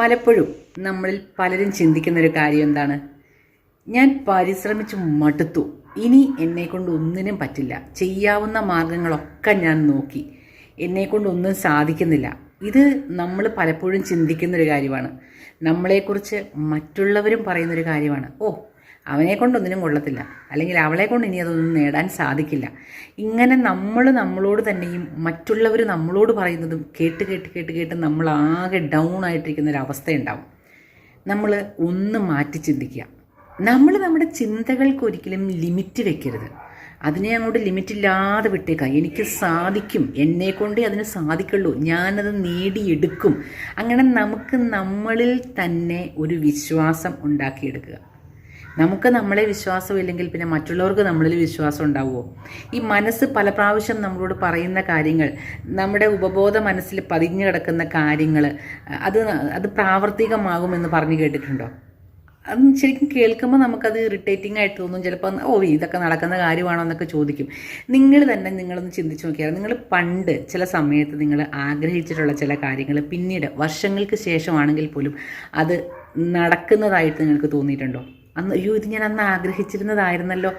പലപ്പോഴും നമ്മളിൽ പലരും ചിന്തിക്കുന്ന ഒരു കാര്യം എന്താണ്? ഞാൻ പരിശ്രമിച്ച് മടുത്തു. ഇനി എന്നെ കൊണ്ട് ഒന്നിനും പറ്റില്ല. ചെയ്യാവുന്ന മാർഗങ്ങളൊക്കെ ഞാൻ നോക്കി. എന്നെ കൊണ്ട് ഒന്നും സാധിക്കുന്നില്ല. ഇത് നമ്മൾ പലപ്പോഴും ചിന്തിക്കുന്നൊരു കാര്യമാണ്. നമ്മളെക്കുറിച്ച് മറ്റുള്ളവരും പറയുന്നൊരു കാര്യമാണ്. ഓ അവനെ കൊണ്ടൊന്നിനും കൊള്ളത്തില്ല. അല്ലെങ്കിൽ അവളെ കൊണ്ട് ഇനി അതൊന്നും നേടാൻ സാധിക്കില്ല. ഇങ്ങനെ നമ്മൾ നമ്മളോട് തന്നെയും മറ്റുള്ളവർ നമ്മളോട് പറയുന്നതും കേട്ട് കേട്ട് കേട്ട് കേട്ട് നമ്മൾ ആകെ ഡൗൺ ആയിട്ടിരിക്കുന്ന ഒരു അവസ്ഥയുണ്ടാവും. നമ്മൾ ഒന്ന് മാറ്റി ചിന്തിക്കുക. നമ്മൾ നമ്മുടെ ചിന്തകൾക്ക് ഒരിക്കലും ലിമിറ്റ് വെക്കരുത്. അതിനെ അങ്ങോട്ട് ലിമിറ്റില്ലാതെ വിട്ടേക്കാം എനിക്ക് സാധിക്കും. എന്നെ കൊണ്ടേ അതിന് സാധിക്കുള്ളൂ. ഞാനത് നേടിയെടുക്കും. അങ്ങനെ നമുക്ക് നമ്മളിൽ തന്നെ ഒരു വിശ്വാസം ഉണ്ടാക്കിയെടുക്കുക. നമുക്ക് നമ്മളെ വിശ്വാസമില്ലെങ്കിൽ പിന്നെ മറ്റുള്ളവർക്ക് നമ്മളിൽ വിശ്വാസം ഉണ്ടാവുമോ ഈ മനസ്സ് പല പ്രാവശ്യം നമ്മളോട് പറയുന്ന കാര്യങ്ങൾ നമ്മുടെ ഉപബോധ മനസ്സിൽ പതിഞ്ഞു കിടക്കുന്ന കാര്യങ്ങൾ അത് അത് പ്രാവർത്തികമാകുമെന്ന് പറഞ്ഞു കേട്ടിട്ടുണ്ടോ? അത് ശരിക്കും കേൾക്കുമ്പോൾ നമുക്കത് ഇറിറ്റേറ്റിംഗ് ആയിട്ട് തോന്നും. ചിലപ്പോൾ ഓ ഇതൊക്കെ നടക്കുന്ന കാര്യമാണോ എന്നൊക്കെ ചോദിക്കും. നിങ്ങൾ തന്നെ നിങ്ങളൊന്ന് ചിന്തിച്ച് നോക്കിയാൽ നിങ്ങൾ പണ്ട് ചില സമയത്ത് നിങ്ങൾ ആഗ്രഹിച്ചിട്ടുള്ള ചില കാര്യങ്ങൾ പിന്നീട് വർഷങ്ങൾക്ക് ശേഷമാണെങ്കിൽ പോലും അത് നടക്കുന്നതായിട്ട് നിങ്ങൾക്ക് തോന്നിയിട്ടുണ്ടോ? അന്ന് അയ്യോ ഇത് ഞാൻ അന്ന് ആഗ്രഹിച്ചിരുന്നതായിരുന്നല്ലോ.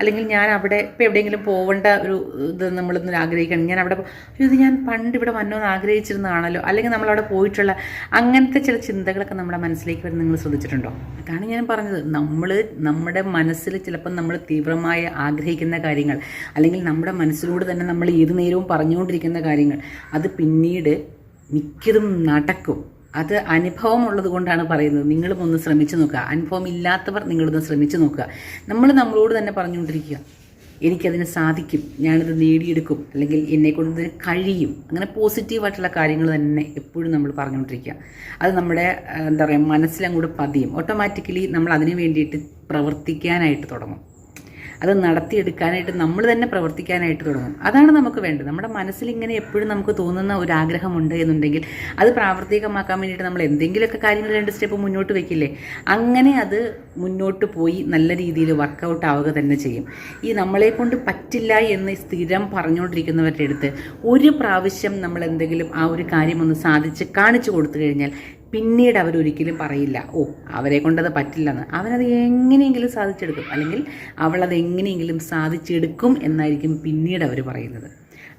അല്ലെങ്കിൽ ഞാൻ അവിടെ ഇപ്പോൾ എവിടെയെങ്കിലും പോവേണ്ട ഒരു ഇത് നമ്മളൊന്ന് ആഗ്രഹിക്കണം. ഞാൻ അവിടെ അയ്യോ ഇത് ഞാൻ പണ്ട് ഇവിടെ വന്നോന്ന് ആഗ്രഹിച്ചിരുന്നതാണല്ലോ. അല്ലെങ്കിൽ നമ്മൾ അവിടെ പോയിട്ടുള്ള അങ്ങനത്തെ ചില ചിന്തകളൊക്കെ നമ്മുടെ മനസ്സിലേക്ക് വരുന്ന നിങ്ങൾ ശ്രദ്ധിച്ചിട്ടുണ്ടോ? അതാണ് ഞാൻ പറഞ്ഞത്. നമ്മൾ നമ്മുടെ മനസ്സിൽ ചിലപ്പോൾ നമ്മൾ തീവ്രമായി ആഗ്രഹിക്കുന്ന കാര്യങ്ങൾ അല്ലെങ്കിൽ നമ്മുടെ മനസ്സിലൂടെ തന്നെ നമ്മൾ ഏത് നേരവും പറഞ്ഞുകൊണ്ടിരിക്കുന്ന കാര്യങ്ങൾ അത് പിന്നീട് മിക്കതും നടക്കും. അത് അനുഭവം ഉള്ളത് കൊണ്ടാണ് പറയുന്നത്. നിങ്ങളും ഒന്ന് ശ്രമിച്ചു നോക്കുക. അനുഭവം ഇല്ലാത്തവർ നിങ്ങളൊന്ന് ശ്രമിച്ചു നോക്കുക. നമ്മൾ നമ്മളോട് തന്നെ പറഞ്ഞുകൊണ്ടിരിക്കുക. എനിക്കതിന് സാധിക്കും. ഞാനത് നേടിയെടുക്കും. അല്ലെങ്കിൽ എന്നെ കൊണ്ട് കഴിയും. അങ്ങനെ പോസിറ്റീവായിട്ടുള്ള കാര്യങ്ങൾ തന്നെ എപ്പോഴും നമ്മൾ പറഞ്ഞുകൊണ്ടിരിക്കുക. അത് നമ്മുടെ എന്താ പറയുക മനസ്സിലങ്ങോട്ട് പതിയും. ഓട്ടോമാറ്റിക്കലി നമ്മൾ അതിന് വേണ്ടിയിട്ട് പ്രവർത്തിക്കാനായിട്ട് തുടങ്ങും. അത് നടത്തിയെടുക്കാനായിട്ട് നമ്മൾ തന്നെ പ്രവർത്തിക്കാനായിട്ട് തുടങ്ങും. അതാണ് നമുക്ക് വേണ്ടത്. നമ്മുടെ മനസ്സിൽ ഇങ്ങനെ എപ്പോഴും നമുക്ക് തോന്നുന്ന ഒരു ആഗ്രഹമുണ്ട് എന്നുണ്ടെങ്കിൽ അത് പ്രാവർത്തികമാക്കാൻ വേണ്ടിയിട്ട് നമ്മൾ എന്തെങ്കിലുമൊക്കെ കാര്യങ്ങൾ രണ്ട് സ്റ്റെപ്പ് മുന്നോട്ട് വെക്കില്ലേ അങ്ങനെ അത് മുന്നോട്ട് പോയി നല്ല രീതിയിൽ വർക്കൗട്ട് ആവുക തന്നെ ചെയ്യും. ഈ നമ്മളെ കൊണ്ട് പറ്റില്ല എന്ന് സ്ഥിരം പറഞ്ഞുകൊണ്ടിരിക്കുന്നവരുടെ അടുത്ത് ഒരു പ്രാവശ്യം നമ്മൾ എന്തെങ്കിലും ആ ഒരു കാര്യം ഒന്ന് സാധിച്ച് കാണിച്ചു കൊടുത്തു കഴിഞ്ഞാൽ പിന്നീട് അവരൊരിക്കലും പറയില്ല. ഓ അവരെ കൊണ്ടത് പറ്റില്ലെന്ന്. അവനത് എങ്ങനെയെങ്കിലും സാധിച്ചെടുക്കും. അല്ലെങ്കിൽ അവളത് എങ്ങനെയെങ്കിലും സാധിച്ചെടുക്കും എന്നായിരിക്കും പിന്നീട് അവർ പറയുന്നത്.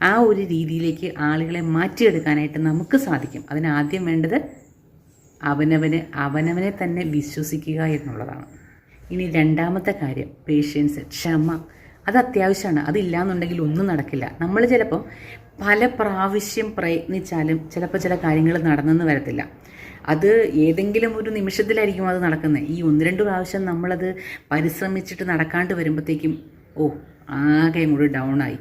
ആ ഒരു രീതിയിലേക്ക് ആളുകളെ മാറ്റിയെടുക്കാനായിട്ട് നമുക്ക് സാധിക്കും. അതിനാദ്യം വേണ്ടത് അവനവന് അവനവനെ തന്നെ വിശ്വസിക്കുക എന്നുള്ളതാണ്. ഇനി രണ്ടാമത്തെ കാര്യം പേഷ്യൻസ് ക്ഷമ. അത് അത്യാവശ്യമാണ്. അതില്ലാന്നുണ്ടെങ്കിൽ ഒന്നും നടക്കില്ല. നമ്മൾ ചിലപ്പം പല പ്രാവശ്യം പ്രയത്നിച്ചാലും ചിലപ്പോൾ ചില കാര്യങ്ങൾ നടന്നെന്ന് വരത്തില്ല. അത് ഏതെങ്കിലും ഒരു നിമിഷത്തിലായിരിക്കും അത് നടക്കുന്നത് ഈ ഒന്ന് രണ്ട് പ്രാവശ്യം നമ്മളത് പരിശ്രമിച്ചിട്ട് നടക്കാണ്ട് വരുമ്പോഴത്തേക്കും ഓ ആകെ മുഴുവൻ ആയി.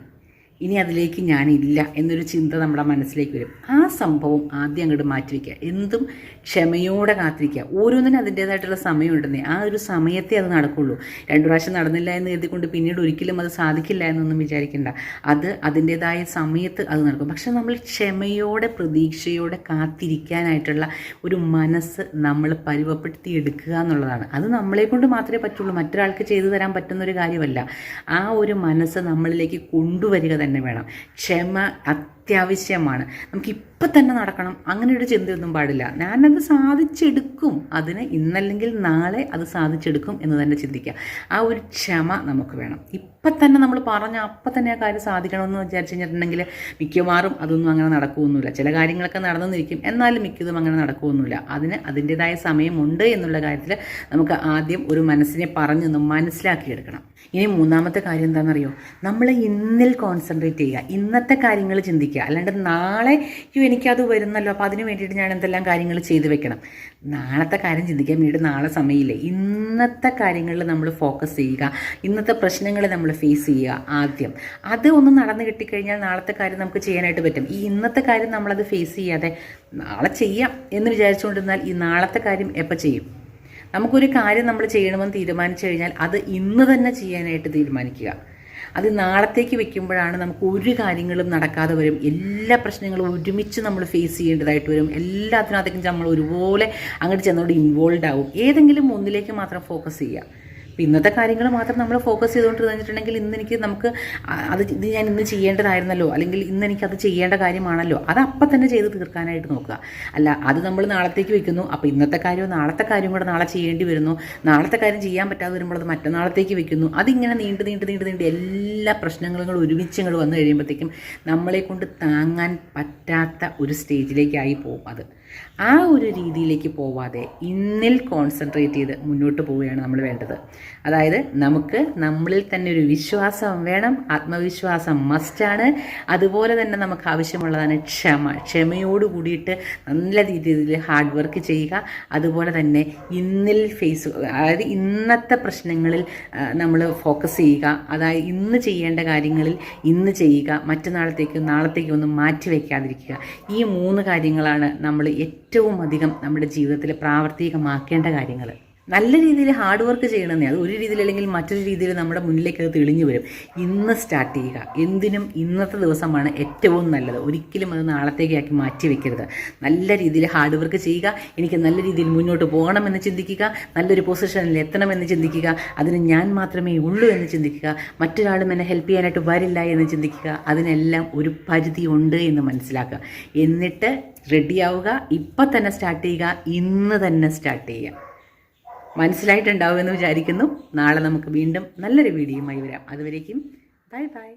ഇനി അതിലേക്ക് ഞാനില്ല എന്നൊരു ചിന്ത നമ്മുടെ മനസ്സിലേക്ക് വരും. ആ സംഭവം ആദ്യം അങ്ങോട്ട് മാറ്റിവെക്കുക. എന്തും ക്ഷമയോടെ കാത്തിരിക്കുക. ഓരോന്നിനും അതിന്റേതായിട്ടുള്ള സമയമുണ്ടെന്നേ. ആ ഒരു സമയത്തെ അത് നടക്കുള്ളൂ. രണ്ടു പ്രാവശ്യം നടന്നില്ല എന്ന് കരുതിക്കൊണ്ട് പിന്നീട് ഒരിക്കലും അത് സാധിക്കില്ല എന്നൊന്നും വിചാരിക്കേണ്ട. അത് അതിന്റേതായ സമയത്ത് അത് നടക്കും. പക്ഷെ നമ്മൾ ക്ഷമയോടെ പ്രതീക്ഷയോടെ കാത്തിരിക്കാനായിട്ടുള്ള ഒരു മനസ്സ് നമ്മൾ പരുവപ്പെടുത്തി എടുക്കുക എന്നുള്ളതാണ്. അത് നമ്മളെ കൊണ്ട് മാത്രമേ പറ്റുള്ളൂ. മറ്റൊരാൾക്ക് ചെയ്തു തരാൻ പറ്റുന്ന ഒരു കാര്യമല്ല. ആ ഒരു മനസ്സ് നമ്മളിലേക്ക് കൊണ്ടുവരിക തന്നെ. വേണം. ക്ഷമ അത്യാവശ്യമാണ്. നമുക്ക് ഇപ്പം തന്നെ നടക്കണം. അങ്ങനെ ഒരു ചിന്തയൊന്നും പാടില്ല. ഞാനത് സാധിച്ചെടുക്കും. അതിന് ഇന്നല്ലെങ്കിൽ നാളെ അത് സാധിച്ചെടുക്കും എന്ന് തന്നെ ചിന്തിക്കുക. ആ ഒരു ക്ഷമ നമുക്ക് വേണം. ഇപ്പം തന്നെ നമ്മൾ പറഞ്ഞ അപ്പം തന്നെ ആ കാര്യം സാധിക്കണമെന്ന് വിചാരിച്ചു കഴിഞ്ഞിട്ടുണ്ടെങ്കിൽ മിക്കവാറും അതൊന്നും അങ്ങനെ നടക്കുമൊന്നുമില്ല ചില കാര്യങ്ങളൊക്കെ നിൽക്കും എന്നാലും മിക്കതും അങ്ങനെ നടക്കുമൊന്നുമില്ല അതിന് അതിന്റെതായ സമയമുണ്ട് എന്നുള്ള കാര്യത്തിൽ നമുക്ക് ആദ്യം ഒരു മനസ്സിനെ പറഞ്ഞു പറഞ്ഞൊന്ന് മനസ്സിലാക്കിയെടുക്കണം. ഇനി മൂന്നാമത്തെ കാര്യം എന്താണെന്നറിയോ? നമ്മൾ ഇന്നിൽ കോൺസെൻട്രേറ്റ് ചെയ്യുക. ഇന്നത്തെ കാര്യങ്ങൾ ചിന്തിക്കുക. അല്ലാണ്ട് നാളെ അയ്യോ എനിക്കത് വരുന്നല്ലോ. അപ്പോൾ അതിന് വേണ്ടിയിട്ട് ഞാൻ എന്തെല്ലാം കാര്യങ്ങൾ ചെയ്തു വെക്കണം. നാളത്തെ കാര്യം ചിന്തിക്കാൻ വേണ്ടിയിട്ട് നാളെ സമയമില്ല. ഇന്നത്തെ കാര്യങ്ങളിൽ നമ്മൾ ഫോക്കസ് ചെയ്യുക. ഇന്നത്തെ പ്രശ്നങ്ങൾ നമ്മൾ ഫേസ് ചെയ്യുക ആദ്യം. അത് ഒന്ന് നടന്നു കിട്ടിക്കഴിഞ്ഞാൽ നാളത്തെ കാര്യം നമുക്ക് ചെയ്യാനായിട്ട് പറ്റും. ഈ ഇന്നത്തെ കാര്യം നമ്മളത് ഫേസ് ചെയ്യാതെ നാളെ ചെയ്യാം എന്ന് വിചാരിച്ചുകൊണ്ടിരുന്നാൽ ഈ നാളത്തെ കാര്യം എപ്പോൾ ചെയ്യും? നമുക്കൊരു കാര്യം നമ്മൾ ചെയ്യണമെന്ന് തീരുമാനിച്ചു കഴിഞ്ഞാൽ അത് ഇന്ന് തന്നെ ചെയ്യാനായിട്ട് തീരുമാനിക്കുക. അത് നാളത്തേക്ക് വെക്കുമ്പോഴാണ് നമുക്ക് ഒരു കാര്യങ്ങളും നടക്കാതെ വരും. എല്ലാ പ്രശ്നങ്ങളും ഒരുമിച്ച് നമ്മൾ ഫേസ് ചെയ്യേണ്ടതായിട്ട് വരും. എല്ലാത്തിനകത്തേക്കും നമ്മൾ ഒരുപോലെ അങ്ങോട്ട് ചെന്നോട് ഇൻവോൾവ് ആവും. ഏതെങ്കിലും ഒന്നിലേക്ക് മാത്രം ഫോക്കസ് ചെയ്യുക. ഇന്നത്തെ കാര്യങ്ങൾ മാത്രം നമ്മൾ ഫോക്കസ് ചെയ്തുകൊണ്ടിരുന്നിട്ടുണ്ടെങ്കിൽ ഇന്ന് എനിക്ക് നമുക്ക് അത് ഇത് ഞാൻ ഇന്ന് ചെയ്യേണ്ടതായിരുന്നല്ലോ അല്ലെങ്കിൽ ഇന്ന് എനിക്ക് അത് ചെയ്യേണ്ട കാര്യമാണല്ലോ അത് അപ്പം തന്നെ ചെയ്ത് തീർക്കാനായിട്ട് നോക്കുക. അല്ല അത് നമ്മൾ നാളത്തേക്ക് വെക്കുന്നു അപ്പോൾ ഇന്നത്തെ കാര്യവും നാളത്തെ കാര്യം കൂടെ നാളെ ചെയ്യേണ്ടി വരുന്നു. നാളത്തെ കാര്യം ചെയ്യാൻ പറ്റാതെ വരുമ്പോൾ അത് മറ്റന്നാളത്തേക്ക് വെക്കുന്നു. അതിങ്ങനെ നീണ്ട് നീണ്ട് നീണ്ട് നീണ്ട് എല്ലാ പ്രശ്നങ്ങളും ഒരുമിച്ച് വന്നു കഴിയുമ്പോഴത്തേക്കും നമ്മളെ കൊണ്ട് താങ്ങാൻ പറ്റാത്ത ഒരു സ്റ്റേജിലേക്കായി പോകും അത്. ആ ഒരു രീതിയിലേക്ക് പോവാതെ ഇന്നിൽ കോൺസെൻട്രേറ്റ് ചെയ്ത് മുന്നോട്ട് പോവുകയാണ് നമ്മൾ വേണ്ടത്. അതായത് നമുക്ക് നമ്മളിൽ തന്നെ ഒരു വിശ്വാസം വേണം. ആത്മവിശ്വാസം മസ്റ്റാണ് അതുപോലെ തന്നെ നമുക്ക് ആവശ്യമുള്ളതാണ് ക്ഷമ. ക്ഷമയോട് കൂടിയിട്ട് നല്ല രീതിയിൽ ഹാർഡ് വർക്ക് ചെയ്യുക. അതുപോലെ തന്നെ ഇന്നിൽ ഫേസ് അതായത് ഇന്നത്തെ പ്രശ്നങ്ങളിൽ നമ്മൾ ഫോക്കസ് ചെയ്യുക. അതായത് ഇന്ന് ചെയ്യേണ്ട കാര്യങ്ങളിൽ ഇന്ന് ചെയ്യുക. മറ്റന്നാളത്തേക്ക് നാളത്തേക്ക് ഒന്നും മാറ്റി വയ്ക്കാതിരിക്കുക ഈ മൂന്ന് കാര്യങ്ങളാണ് നമ്മൾ ഏറ്റവും അധികം നമ്മുടെ ജീവിതത്തിൽ പ്രാവർത്തികമാക്കേണ്ട കാര്യങ്ങൾ. നല്ല രീതിയിൽ ഹാർഡ് വർക്ക് ചെയ്യണമെന്നേ അത് ഒരു രീതിയിൽ അല്ലെങ്കിൽ മറ്റൊരു രീതിയിൽ നമ്മുടെ മുന്നിലേക്ക് അത് തെളിഞ്ഞു വരും. ഇന്ന് സ്റ്റാർട്ട് ചെയ്യുക. എന്തിനും ഇന്നത്തെ ദിവസമാണ് ഏറ്റവും നല്ലത്. ഒരിക്കലും അത് നാളത്തേക്കാക്കി മാറ്റി വെക്കരുത് നല്ല രീതിയിൽ ഹാർഡ് വർക്ക് ചെയ്യുക. എനിക്ക് നല്ല രീതിയിൽ മുന്നോട്ട് പോകണമെന്ന് ചിന്തിക്കുക. നല്ലൊരു പൊസിഷനിൽ എത്തണമെന്ന് ചിന്തിക്കുക. അതിന് ഞാൻ മാത്രമേ ഉള്ളൂ എന്ന് ചിന്തിക്കുക. മറ്റൊരാളും എന്നെ ഹെൽപ്പ് ചെയ്യാനായിട്ട് വരില്ല എന്ന് ചിന്തിക്കുക. അതിനെല്ലാം ഒരു പരിധി ഉണ്ട് എന്ന് മനസ്സിലാക്കുക. എന്നിട്ട് റെഡിയാവുക ഇപ്പം തന്നെ സ്റ്റാർട്ട് ചെയ്യുക. ഇന്ന് തന്നെ സ്റ്റാർട്ട് ചെയ്യുക. മനസ്സിലായിട്ടുണ്ടാവുമെന്ന് വിചാരിക്കുന്നു. നാളെ നമുക്ക് വീണ്ടും നല്ലൊരു വീഡിയോയുമായി വരാം. അതുവരേക്കും ബൈ ബൈ.